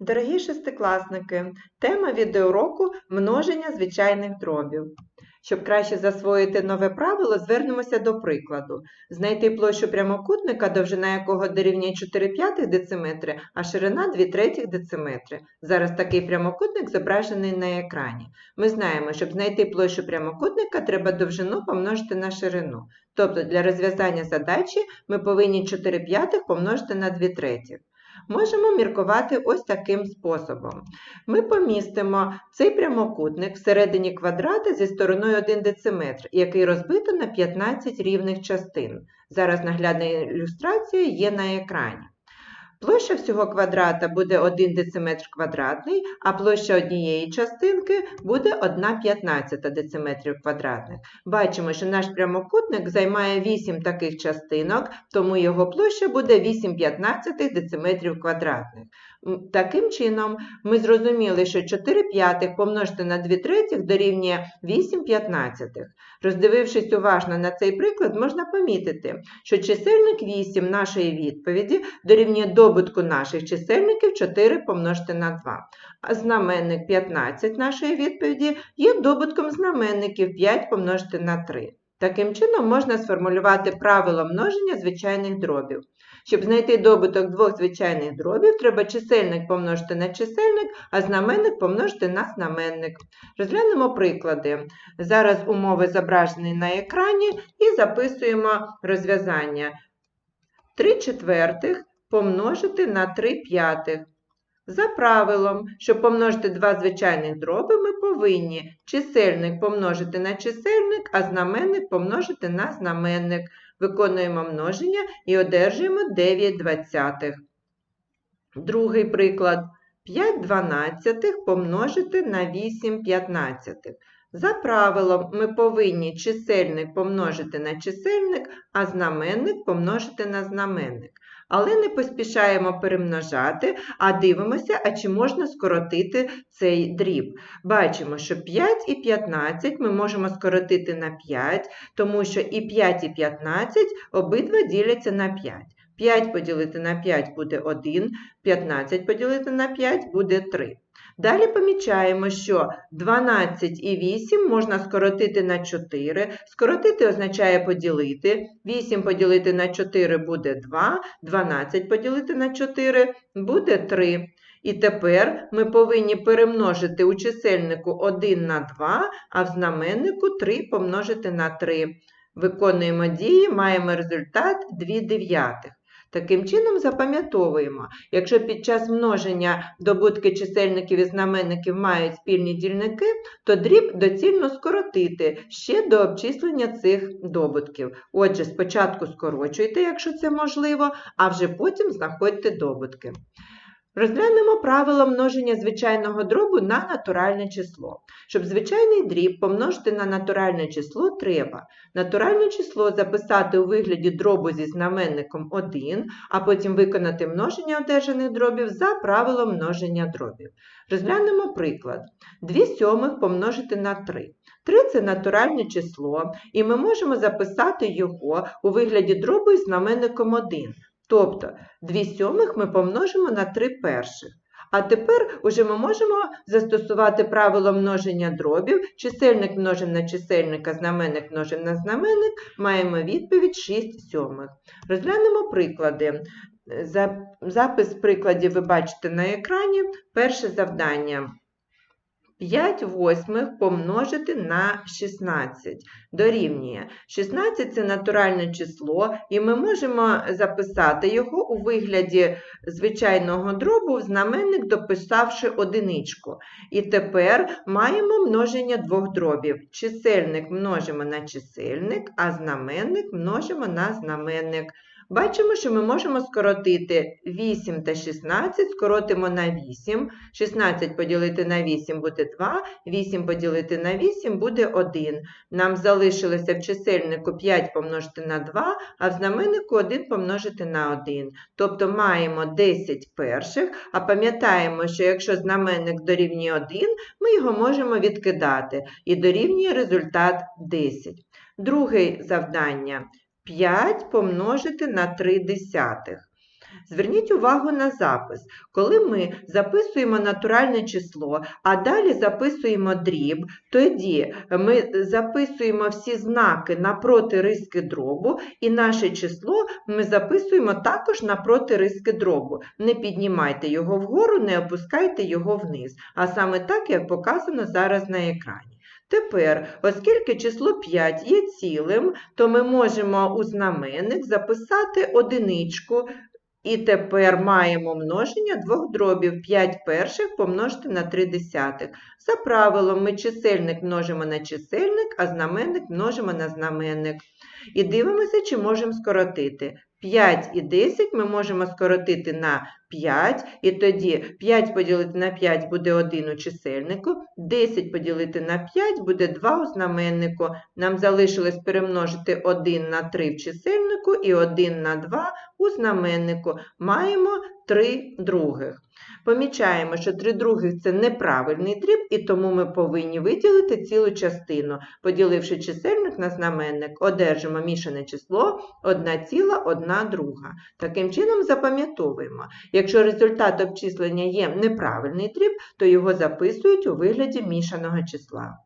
Дорогі шестикласники, тема відеоуроку множення звичайних дробів. Щоб краще засвоїти нове правило, звернемося до прикладу. Знайти площу прямокутника, довжина якого дорівнює 4 п'ятих дециметри, а ширина 2 третіх. Зараз такий прямокутник зображений на екрані. Ми знаємо, щоб знайти площу прямокутника, треба довжину помножити на ширину. Тобто для розв'язання задачі ми повинні 4 п'ятих помножити на 2 третіх. Можемо міркувати ось таким способом. Ми помістимо цей прямокутник всередині квадрата зі стороною 1 дециметр, який розбито на 15 рівних частин. Зараз наглядна ілюстрація є на екрані. Площа всього квадрата буде 1 дециметр квадратний, а площа однієї частинки буде 1 15 дециметрів квадратних. Бачимо, що наш прямокутник займає 8 таких частинок, тому його площа буде 8 15 дециметрів квадратних. Таким чином, ми зрозуміли, що 4 п'ятих помножити на 2 третіх дорівнює 8 п'ятнадцятих. Роздивившись уважно на цей приклад, можна помітити, що чисельник 8 нашої відповіді дорівнює добутку наших чисельників 4 помножити на 2. А знаменник 15 нашої відповіді є добутком знаменників 5 помножити на 3. Таким чином можна сформулювати правило множення звичайних дробів. Щоб знайти добуток двох звичайних дробів, треба чисельник помножити на чисельник, а знаменник помножити на знаменник. Розглянемо приклади. Зараз умови зображені на екрані і записуємо розв'язання. 3 четвертих помножити на 3 п'ятих. За правилом, щоб помножити два звичайних дроби, ми повинні чисельник помножити на чисельник, а знаменник помножити на знаменник. Виконуємо множення і одержуємо 9 двадцятих. Другий приклад. 5 дванадцятих помножити на 8 п'ятнадцятих. За правилом, ми повинні чисельник помножити на чисельник, а знаменник помножити на знаменник. Але не поспішаємо перемножати, а дивимося, а чи можна скоротити цей дріб. Бачимо, що 5 і 15 ми можемо скоротити на 5, тому що і 5, і 15 обидва діляться на 5. 5 поділити на 5 буде 1, 15 поділити на 5 буде 3. Далі помічаємо, що 12 і 8 можна скоротити на 4. Скоротити означає поділити. 8 поділити на 4 буде 2, 12 поділити на 4 буде 3. І тепер ми повинні перемножити у чисельнику 1 на 2, а в знаменнику 3 помножити на 3. Виконуємо дії, маємо результат 2 дев'ятих. Таким чином запам'ятовуємо, якщо під час множення добутки чисельників і знаменників мають спільні дільники, то дріб доцільно скоротити ще до обчислення цих добутків. Отже, спочатку скорочуйте, якщо це можливо, а вже потім знаходьте добутки. Розглянемо правило множення звичайного дробу на натуральне число. Щоб звичайний дріб помножити на натуральне число, треба натуральне число записати у вигляді дробу зі знаменником 1, а потім виконати множення одержаних дробів за правилом множення дробів. Розглянемо приклад. 2 сьомих помножити на 3. 3 – це натуральне число, і ми можемо записати його у вигляді дробу із знаменником 1. Тобто 2 сьомих ми помножимо на 3 перших. А тепер уже ми можемо застосувати правило множення дробів. Чисельник множимо на чисельник, а знаменник множимо на знаменник. Маємо відповідь 6 сьомих. Розглянемо приклади. Запис прикладів ви бачите на екрані. Перше завдання. 5 восьмих помножити на 16 дорівнює. 16 – це натуральне число, і ми можемо записати його у вигляді звичайного дробу в знаменник, дописавши одиничку. І тепер маємо множення двох дробів. Чисельник множимо на чисельник, а знаменник множимо на знаменник. Бачимо, що ми можемо скоротити 8 та 16, скоротимо на 8. 16 поділити на 8 буде 2, 8 поділити на 8 буде 1. Нам залишилося в чисельнику 5 помножити на 2, а в знаменнику 1 помножити на 1. Тобто маємо 10 перших, а пам'ятаємо, що якщо знаменник дорівнює 1, ми його можемо відкидати і дорівнює результат 10. Друге завдання. 5 помножити на 3 десятих. Зверніть увагу на запис. Коли ми записуємо натуральне число, а далі записуємо дріб, тоді ми записуємо всі знаки напроти риски дробу, і наше число ми записуємо також напроти риски дробу. Не піднімайте його вгору, не опускайте його вниз, а саме так, як показано зараз на екрані. Тепер, оскільки число 5 є цілим, то ми можемо у знаменник записати одиничку і тепер маємо множення двох дробів 5 перших помножити на 3 десятих. За правилом ми чисельник множимо на чисельник, а знаменник множимо на знаменник. І дивимося, чи можемо скоротити. 5 і 10 ми можемо скоротити на 5, і тоді 5 поділити на 5 буде 1 у чисельнику, 10 поділити на 5 буде 2 у знаменнику. Нам залишилось перемножити 1 на 3 в чисельнику і 1 на 2 у знаменнику. Маємо 3 других. Помічаємо, що 3 других це неправильний дріб, і тому ми повинні виділити цілу частину. Поділивши чисельник на знаменник, одержимо мішане число 1,1 друга. Таким чином запам'ятовуємо, якщо результат обчислення є неправильний дріб, то його записують у вигляді мішаного числа.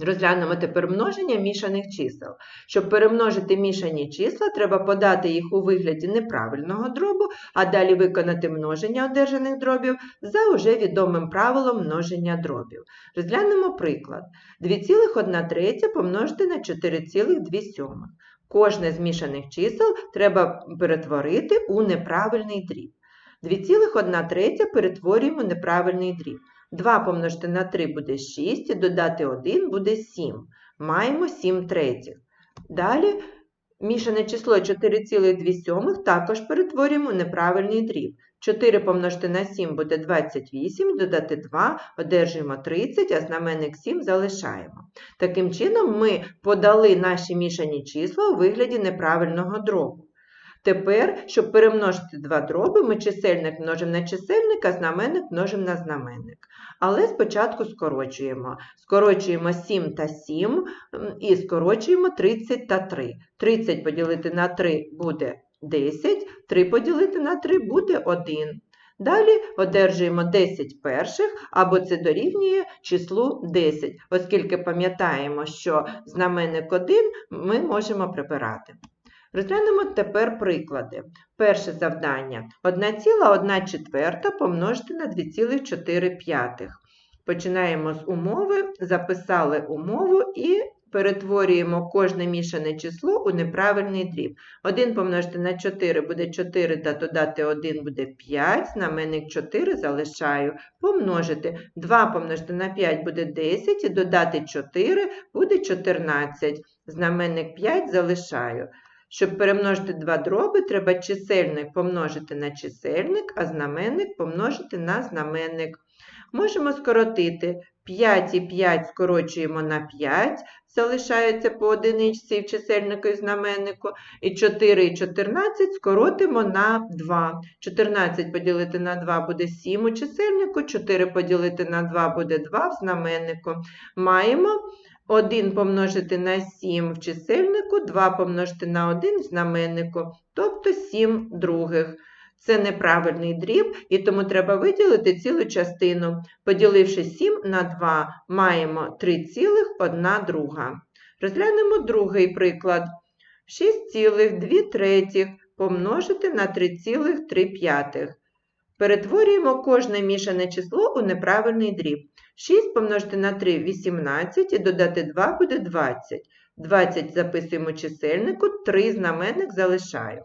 Розглянемо тепер множення мішаних чисел. Щоб перемножити мішані числа, треба подати їх у вигляді неправильного дробу, а далі виконати множення одержаних дробів за уже відомим правилом множення дробів. Розглянемо приклад. 2,1 помножити на 4,2. Кожне з мішаних чисел треба перетворити у неправильний дріб. 2,1 третя перетворюємо в неправильний дріб. 2 помножити на 3 буде 6, і додати 1 буде 7. Маємо 7 третіх. Далі мішане число 4,2 також перетворюємо в неправильний дріб. 4 помножити на 7 буде 28, додати 2, одержуємо 30, а знаменник 7 залишаємо. Таким чином, ми подали наші мішані числа у вигляді неправильного дробу. Тепер, щоб перемножити два дроби, ми чисельник множимо на чисельник, а знаменник множимо на знаменник. Але спочатку скорочуємо. Скорочуємо 7 та 7 і скорочуємо 30 та 3. 30 поділити на 3 буде 10, 3 поділити на 3 буде 1. Далі одержуємо 10 перших, або це дорівнює числу 10, оскільки пам'ятаємо, що знаменник 1 ми можемо прибирати. Розглянемо тепер приклади. Перше завдання 1,1 четверта помножити на 2,4. Починаємо з умови, записали умову і перетворюємо кожне мішане число у неправильний дріб. 1 помножити на 4 буде 4, та додати 1 буде 5, знаменник 4 залишаю. Помножити 2 помножити на 5 буде 10, і додати 4 буде 14. Знаменник 5 залишаю. Щоб перемножити два дроби, треба чисельник помножити на чисельник, а знаменник помножити на знаменник. Можемо скоротити 5 і 5 скорочуємо на 5, залишається по одиничці в чисельнику і знаменнику. І 4 і 14 скоротимо на 2. 14 поділити на 2 буде 7 у чисельнику, 4 поділити на 2 буде 2 в знаменнику. Маємо 1 помножити на 7 в чисельнику, 2 помножити на 1 в знаменнику, тобто 7 других. Це неправильний дріб, і тому треба виділити цілу частину. Поділивши 7 на 2, маємо 3,1 друга. Розглянемо другий приклад. 6,2 третіх помножити на 3,3. Перетворюємо кожне мішане число у неправильний дріб. 6 помножити на 3 18 і додати 2 буде 20. 20 записуємо чисельнику, 3 знаменник залишаю.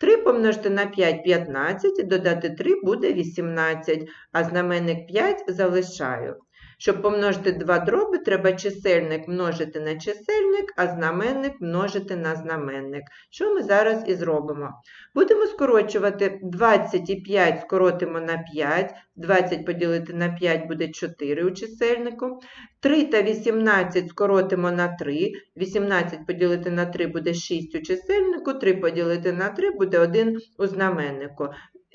3 помножити на 5 15 додати 3 буде 18, а знаменник 5 залишаю. Щоб помножити два дроби, треба чисельник множити на чисельник, а знаменник множити на знаменник. Що ми зараз і зробимо? Будемо скорочувати 25 скоротимо на 5, 20 поділити на 5 буде 4 у чисельнику. 3 та 18 скоротимо на 3, 18 поділити на 3 буде 6 у чисельнику, 3 поділити на 3 буде 1 у знаменнику.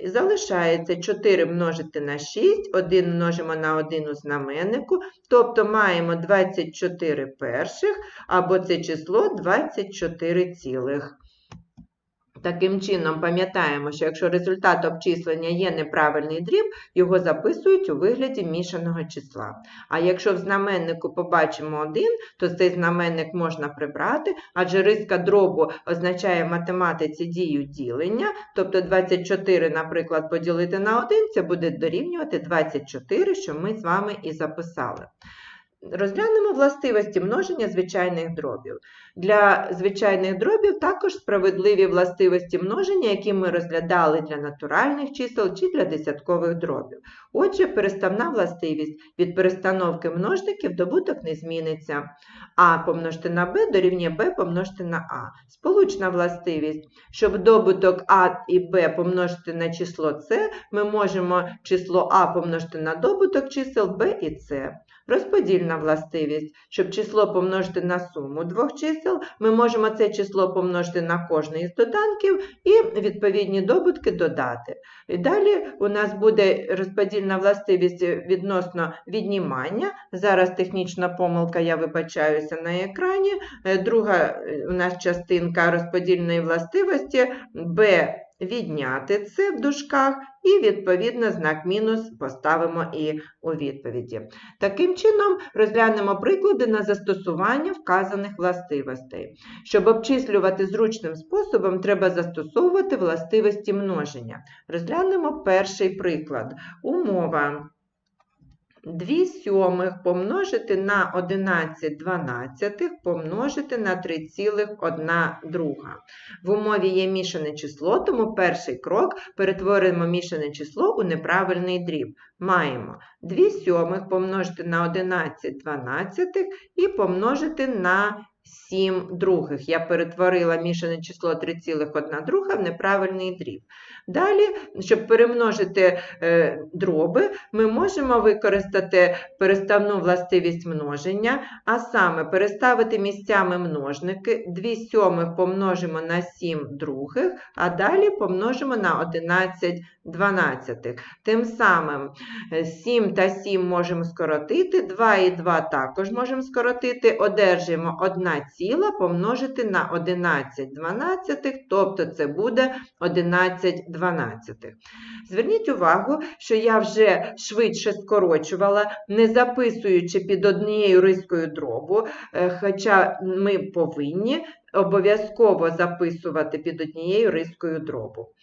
Залишається 4 множити на 6, 1 множимо на 1 у знаменнику, тобто маємо 24 перших, або це число 24 цілих. Таким чином, пам'ятаємо, що якщо результат обчислення є неправильний дріб, його записують у вигляді мішаного числа. А якщо в знаменнику побачимо 1, то цей знаменник можна прибрати, адже риска дробу означає в математиці дію ділення, тобто 24, наприклад, поділити на 1, це буде дорівнювати 24, що ми з вами і записали. Розглянемо властивості множення звичайних дробів. Для звичайних дробів також справедливі властивості множення, які ми розглядали для натуральних чисел чи для десяткових дробів. Отже, переставна властивість від перестановки множників добуток не зміниться. А помножити на b дорівнює b помножити на а. Сполучна властивість. Щоб добуток а і b помножити на число c, ми можемо число а помножити на добуток чисел b і c. Розподільна властивість. Щоб число помножити на суму двох чисел, ми можемо це число помножити на кожне із доданків і відповідні добутки додати. І далі у нас буде розподільна властивість відносно віднімання. Зараз технічна помилка, я вибачаюся на екрані. Е, Друга е, у нас частинка розподільної властивості b відняти це в дужках, і, відповідно, знак мінус поставимо і у відповіді. Таким чином, розглянемо приклади на застосування вказаних властивостей. Щоб обчислювати зручним способом, треба застосовувати властивості множення. Розглянемо перший приклад. Умова. 2 сьомих помножити на 11 дванадцятих помножити на 3,1 друга. В умові є мішане число, тому перший крок перетворимо мішане число у неправильний дріб. Маємо 2 сьомих помножити на 11 дванадцятих і помножити на 7 других. Я перетворила мішане число 3,1 друга в неправильний дріб. Далі, щоб перемножити е, дроби, ми можемо використати переставну властивість множення, а саме переставити місцями множники, 2 сьомих помножимо на 7 других, а далі помножимо на 11 дванадцятих. Тим самим 7 та 7 можемо скоротити, 2 і 2 також можемо скоротити, одержимо 1 ціла помножити на 11 дванадцятих, тобто це буде 11 дванадцятих. Зверніть увагу, що я вже швидше скорочувала, не записуючи під однією рискою дробу, е, хоча ми повинні обов'язково записувати під однією рискою дробу.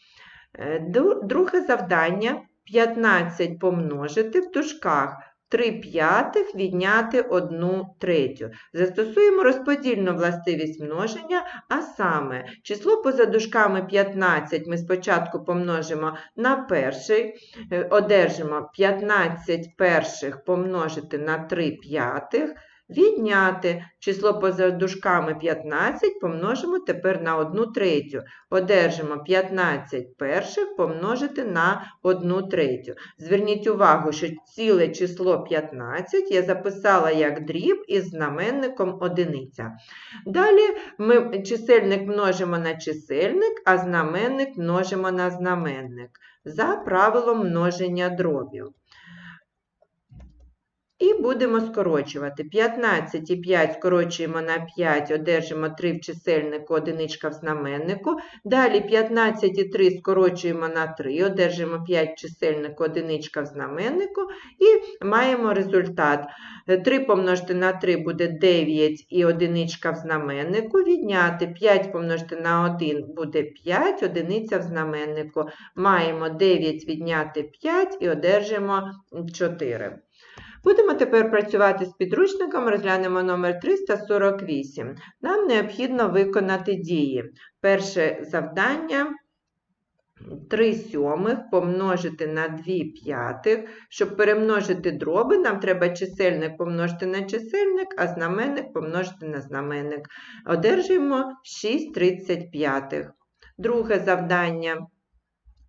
Е, друге завдання 15 помножити в дужках 3 п'ятих відняти 1 третю. Застосуємо розподільну властивість множення, а саме число поза дужками 15 ми спочатку помножимо на перший, е, одержимо 15 перших помножити на 3 п'ятих. Відняти число поза дужками 15 помножимо тепер на 1 третю. Одержимо 15 перших помножити на 1 третю. Зверніть увагу, що ціле число 15 я записала як дріб із знаменником одиниця. Далі ми чисельник множимо на чисельник, а знаменник множимо на знаменник за правилом множення дробів. І будемо скорочувати. 15 і 5 скорочуємо на 5, одержимо 3 в чисельнику, одиничка в знаменнику. Далі 15 і 3 скорочуємо на 3, одержимо 5 в чисельнику, одиничка в знаменнику. І маємо результат. 3 помножити на 3 буде 9 і одиничка в знаменнику. Відняти 5 помножити на 1 буде 5, одиниця в знаменнику. Маємо 9 відняти 5 і одержимо 4. Будемо тепер працювати з підручником, розглянемо номер 348. Нам необхідно виконати дії. Перше завдання 3 сьомих помножити на 2 п'ятих. Щоб перемножити дроби, нам треба чисельник помножити на чисельник, а знаменник помножити на знаменник. Одержуємо 6 35. Друге завдання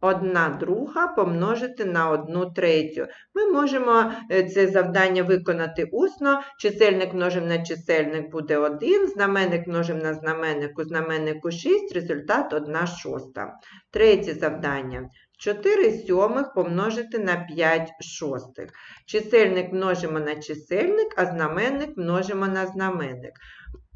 1 друга помножити на 1 третю. Ми можемо е, це завдання виконати усно. Чисельник множимо на чисельник буде 1, знаменник множимо на знаменник у знаменнику 6, результат 1 шоста. Третє завдання. 4 сьомих помножити на 5 шостих. Чисельник множимо на чисельник, а знаменник множимо на знаменник.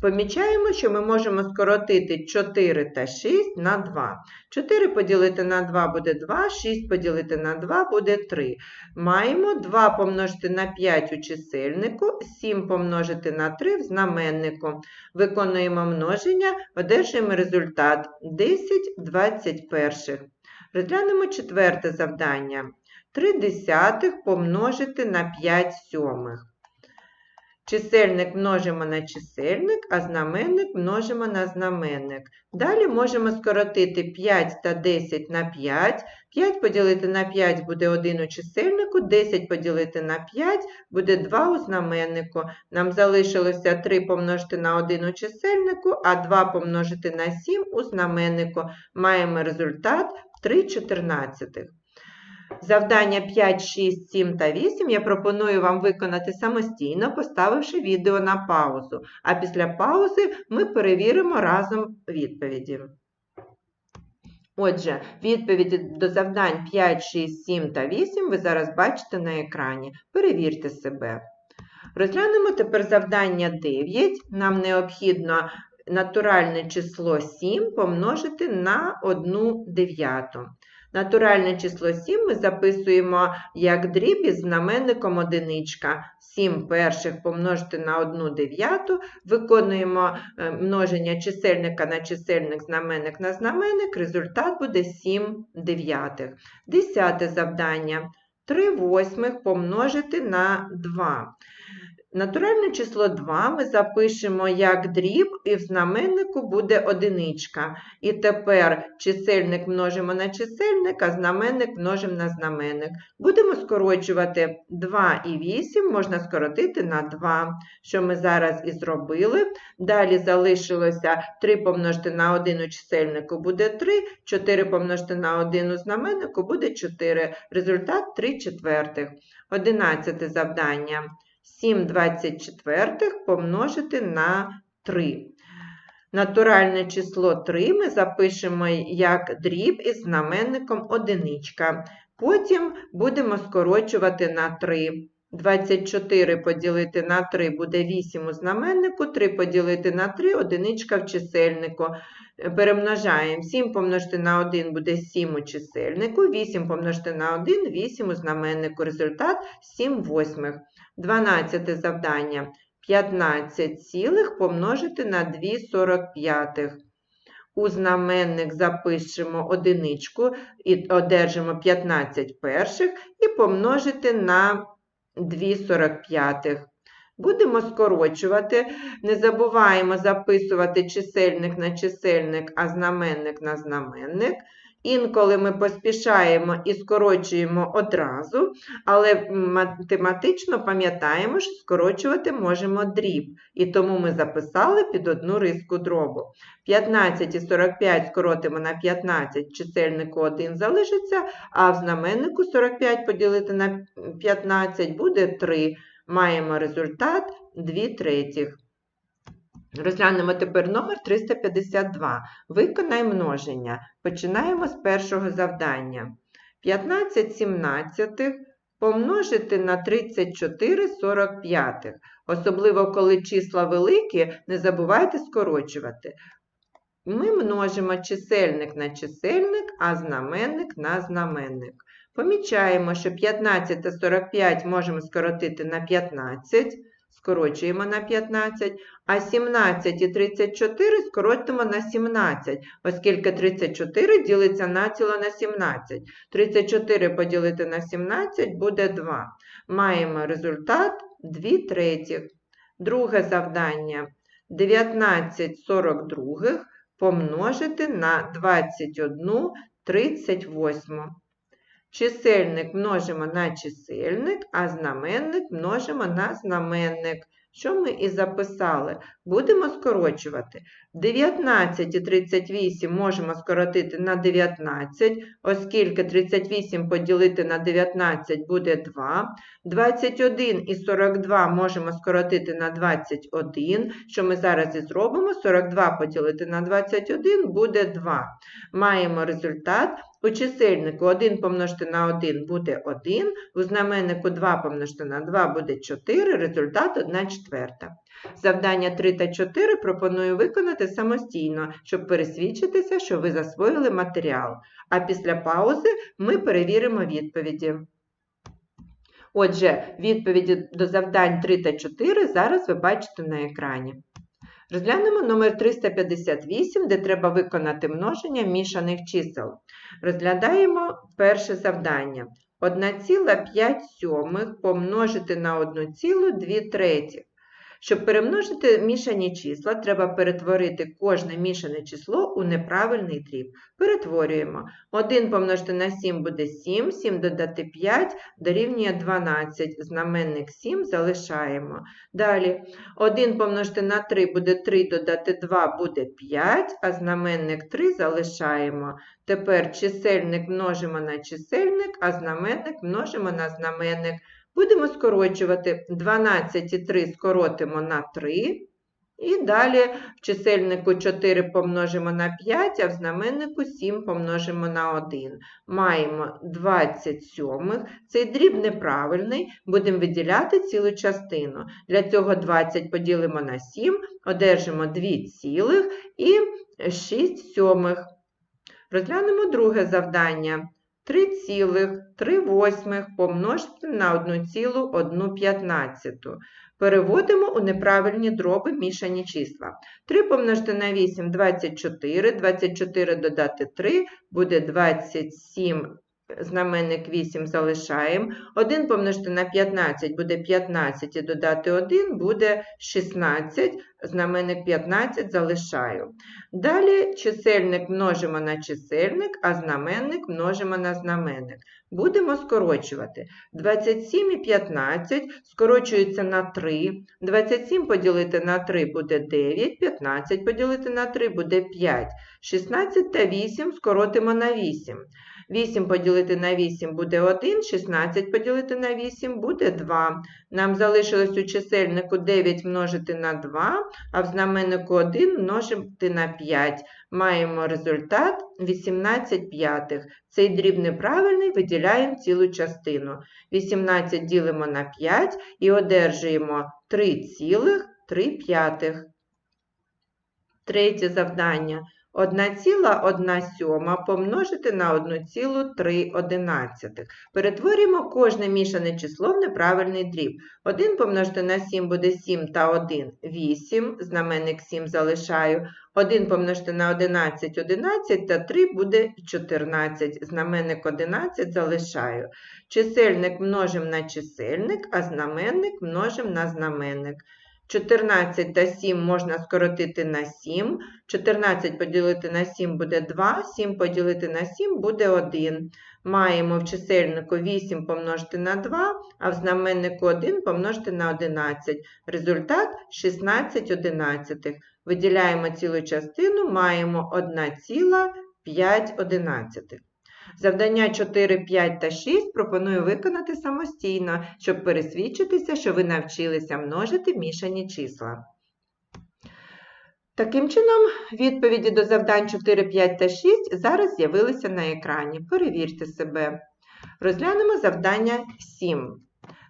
Помічаємо, що ми можемо скоротити 4 та 6 на 2. 4 поділити на 2 буде 2, 6 поділити на 2 буде 3. Маємо 2 помножити на 5 у чисельнику, 7 помножити на 3 в знаменнику. Виконуємо множення, одержуємо результат 10 21. Розглянемо четверте завдання. 3 десятих помножити на 5 сьомих. Чисельник множимо на чисельник, а знаменник множимо на знаменник. Далі можемо скоротити 5 та 10 на 5. 5 поділити на 5 буде 1 у чисельнику, 10 поділити на 5 буде 2 у знаменнику. Нам залишилося 3 помножити на 1 у чисельнику, а 2 помножити на 7 у знаменнику. Маємо результат 3 чотирнадцятих. Завдання 5, 6, 7 та 8 я пропоную вам виконати самостійно, поставивши відео на паузу. А після паузи ми перевіримо разом відповіді. Отже, відповіді до завдань 5, 6, 7 та 8 ви зараз бачите на екрані. Перевірте себе. Розглянемо тепер завдання 9. Нам необхідно натуральне число 7 помножити на 1 дев'яту. Натуральне число 7 ми записуємо як дріб із знаменником одиничка. 7 перших помножити на 1 дев'яту. Виконуємо е, множення чисельника на чисельник, знаменник на знаменник. Результат буде 7 дев'ятих. Десяте завдання. 3 восьмих помножити на 2. Натуральне число 2 ми запишемо як дріб, і в знаменнику буде одиничка. І тепер чисельник множимо на чисельник, а знаменник множимо на знаменник. Будемо скорочувати 2 і 8 можна скоротити на 2, що ми зараз і зробили. Далі залишилося 3 помножити на 1 у чисельнику буде 3, 4 помножити на 1 у знаменнику буде 4. Результат 3 четвертих. Одинадцяте завдання. 7 24 помножити на 3. Натуральне число 3 ми запишемо як дріб із знаменником одиничка. Потім будемо скорочувати на 3. 24 поділити на 3 буде 8 у знаменнику, 3 поділити на 3 одиничка в чисельнику. Перемножаємо 7 помножити на 1 буде 7 у чисельнику, 8 помножити на 1 8 у знаменнику. Результат 7 восьмих. 12 завдання. 15 цілих помножити на 2 45. У знаменник запишемо одиничку і одержимо 15 перших і помножити на 2 45. Будемо скорочувати. Не забуваємо записувати чисельник на чисельник, а знаменник на знаменник. Інколи ми поспішаємо і скорочуємо одразу, але математично пам'ятаємо, що скорочувати можемо дріб. І тому ми записали під одну риску дробу. 15 і 45 скоротимо на 15, чисельнику 1 залишиться, а в знаменнику 45 поділити на 15 буде 3. Маємо результат 2 третіх. Розглянемо тепер номер 352. Виконай множення. Починаємо з першого завдання. 15 сімнадцятих помножити на 34 45. Особливо, коли числа великі, не забувайте скорочувати. Ми множимо чисельник на чисельник, а знаменник на знаменник. Помічаємо, що 15 та 45 можемо скоротити на 15 скорочуємо на 15, а 17 і 34 скоротимо на 17, оскільки 34 ділиться націло на 17. 34 поділити на 17 буде 2. Маємо результат 2 третіх. Друге завдання 19 42 помножити на 21 38. Чисельник множимо на чисельник, а знаменник множимо на знаменник. Що ми і записали? Будемо скорочувати. 19 і 38 можемо скоротити на 19, оскільки 38 поділити на 19 буде 2. 21 і 42 можемо скоротити на 21, що ми зараз і зробимо. 42 поділити на 21 буде 2. Маємо результат у чисельнику 1 помножити на 1 буде 1, у знаменнику 2 помножити на 2 буде 4, результат 1 четверта. Завдання 3 та 4 пропоную виконати самостійно, щоб пересвідчитися, що ви засвоїли матеріал. А після паузи ми перевіримо відповіді. Отже, відповіді до завдань 3 та 4 зараз ви бачите на екрані. Розглянемо номер 358, де треба виконати множення мішаних чисел. Розглядаємо перше завдання. 1,5 помножити на 1,2 третіх. Щоб перемножити мішані числа, треба перетворити кожне мішане число у неправильний дріб. Перетворюємо. 1 помножити на 7 буде 7, 7 додати 5 дорівнює 12. Знаменник 7 залишаємо. Далі 1 помножити на 3 буде 3, додати 2 буде 5, а знаменник 3 залишаємо. Тепер чисельник множимо на чисельник, а знаменник множимо на знаменник. Будемо скорочувати 12 і 3 скоротимо на 3. І далі в чисельнику 4 помножимо на 5, а в знаменнику 7 помножимо на 1. Маємо 27. Цей дріб неправильний, будемо виділяти цілу частину. Для цього 20 поділимо на 7, одержимо 2 цілих і 6 сьомих. Розглянемо друге завдання. 3,3 восьмих помножити на 1,115. Переводимо у неправильні дроби мішані числа. 3 помножити на 8 – 24, 24 додати 3 буде 27, знаменник 8 залишаємо. 1 помножити на 15 буде 15 і додати 1 буде 16, знаменник 15 залишаю. Далі чисельник множимо на чисельник, а знаменник множимо на знаменник. Будемо скорочувати. 27 і 15 скорочуються на 3. 27 поділити на 3 буде 9, 15 поділити на 3 буде 5. 16 та 8 скоротимо на 8. 8 поділити на 8 буде 1, 16 поділити на 8 буде 2. Нам залишилось у чисельнику 9 множити на 2, а в знаменнику 1 множити на 5. Маємо результат 18 п'ятих. Цей дріб неправильний, виділяємо цілу частину. 18 ділимо на 5 і одержуємо 3,3 п'ятих. Третє завдання. 1,1 сьома помножити на 1,3. Перетворюємо кожне мішане число в неправильний дріб. 1 помножити на 7 буде 7 та 1 – 8, знаменник 7 залишаю. 1 помножити на 11 – 11 та 3 буде 14, знаменник 11 залишаю. Чисельник множимо на чисельник, а знаменник множимо на знаменник. 14 та 7 можна скоротити на 7. 14 поділити на 7 буде 2, 7 поділити на 7 буде 1. Маємо в чисельнику 8 помножити на 2, а в знаменнику 1 помножити на 11. Результат 16 одинадцятих. Виділяємо цілу частину, маємо 1,5 одинадцятих. Завдання 4, 5 та 6 пропоную виконати самостійно, щоб пересвідчитися, що ви навчилися множити мішані числа. Таким чином, відповіді до завдань 4, 5 та 6 зараз з'явилися на екрані. Перевірте себе. Розглянемо завдання 7.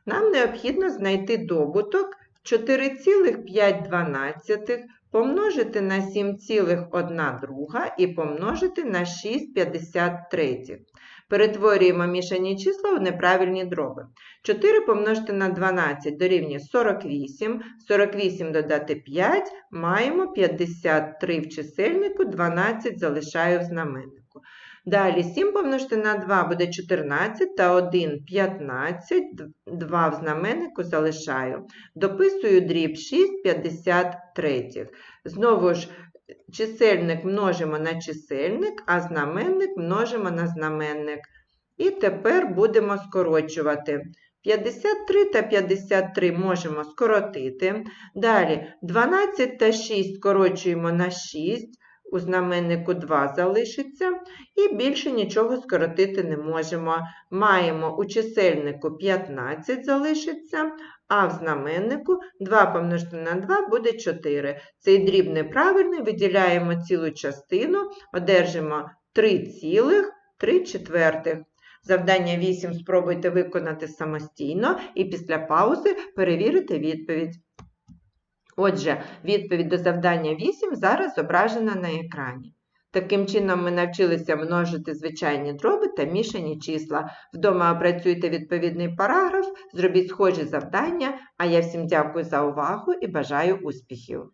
Нам необхідно знайти добуток 4,5 помножити на 7,1 друга і помножити на 6,53. Перетворюємо мішані числа в неправильні дроби. 4 помножити на 12 дорівнює 48, 48 додати 5, маємо 53 в чисельнику, 12 залишаю в знаменнику. Далі 7 помножити на 2 буде 14 та 1 – 15, 2 в знаменнику залишаю. Дописую дріб 6 53. Знову ж чисельник множимо на чисельник, а знаменник множимо на знаменник. І тепер будемо скорочувати. 53 та 53 можемо скоротити. Далі 12 та 6 скорочуємо на 6 у знаменнику 2 залишиться, і більше нічого скоротити не можемо. Маємо у чисельнику 15 залишиться, а в знаменнику 2 помножити на 2 буде 4. Цей дріб неправильний, виділяємо цілу частину, одержимо 3 цілих 3 четвертих. Завдання 8 спробуйте виконати самостійно і після паузи перевірити відповідь. Отже, відповідь до завдання 8 зараз зображена на екрані. Таким чином, ми навчилися множити звичайні дроби та мішані числа. Вдома опрацюйте відповідний параграф, зробіть схожі завдання, а я всім дякую за увагу і бажаю успіхів!